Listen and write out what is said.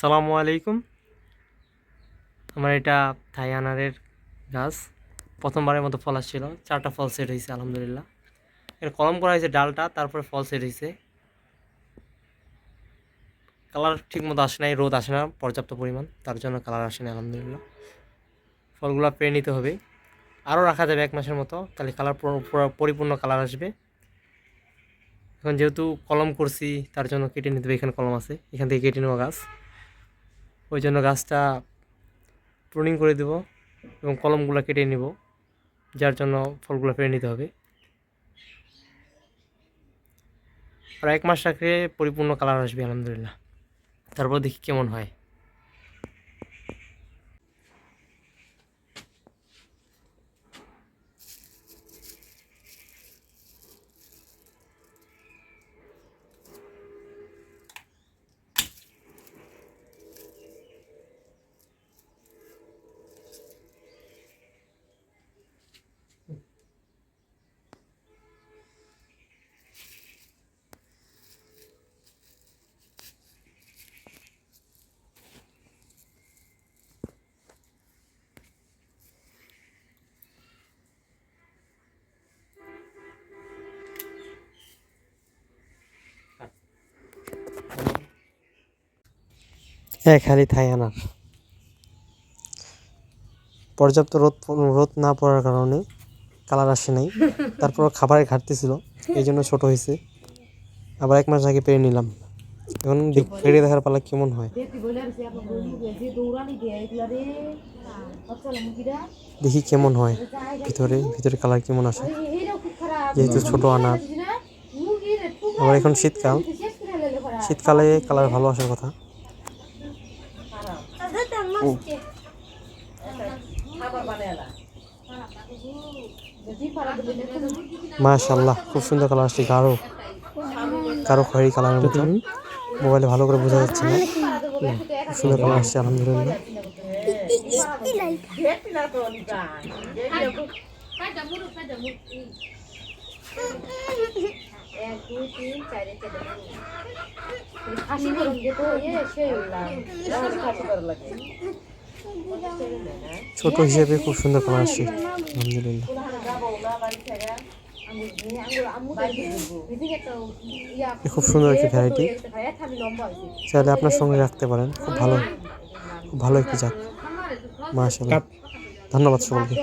আসসালামু আলাইকুম। আমার এটা থাই আনারের গাছ। প্রথমবারের মতো ফল আসছিল। চারটা ফল সেট হয়েছে, আলহামদুলিল্লাহ। এটা কলম করা হয়েছে ডালটা, তারপরে ফল সেট হয়েছে। কালার ঠিক মতো আসে নাই, রোদ আসে না, পর্যাপ্ত পরিমাণ। তার জন্য কালার আসে না আলহামদুলিল্লাহ। ফলগুলো পেয়ে নিতে হবে। আরও রাখা যাবে এক মাসের মতো, তাহলে কালার পরিপূর্ণ কালার আসবে। এখন যেহেতু কলম করছি, তার জন্য কেটে নিতে হবে। এখানে কলম আছে, এখান থেকে কেটে নেওয়া গাছ। ওই জন্য গাছটা প্রুনিং করে দেব এবং কলমগুলো কেটে নেব, যার জন্য ফলগুলো ফেলে নিতে হবে। আর এক মাস রাখলে পরিপূর্ণ কালার আসবে, আলহামদুলিল্লাহ। তারপর দেখি কেমন হয়। হালি থাই আনার পর্যাপ্ত রোদ রোদ না পড়ার কারণে কালার আসে নাই। তারপর খাবারের ঘাটতি ছিল এই জন্য ছোটো হয়েছে আবার এক মাস আগে পেরে নিলাম। এখন পেরে দেখার পালা কেমন হয়? দেখি কেমন হয়। ভিতরে ভিতরে কালার কেমন আসে। যেহেতু ছোট আনার। আবার এখন শীতকাল। শীতকালে কালার ভালো আসার কথা। মাশাল্লাহ খুব সুন্দর কালার আসছে গাঢ়। গাঢ় খয়েরি কালারের মতো মোবাইলে ভালো করে বোঝা যাচ্ছে না। খুব সুন্দর কালার আসছে আলহামদুলিল্লাহ। এক দুই তিন চারে চারে খাসি করে। দিলে তো ইয়ে সেই উঠলাম খাসি করে লাগে ছোট হিসেবে খুব সুন্দর কালার আসছে। আলহামদুলিল্লাহ। খুব সুন্দর একটি ভ্যারাইটি চাইলে আপনার সঙ্গে রাখতে পারেন। খুব ভালো খুব ভালো একটি জাত। মাশাল্লাহ ধন্যবাদ সকলকে।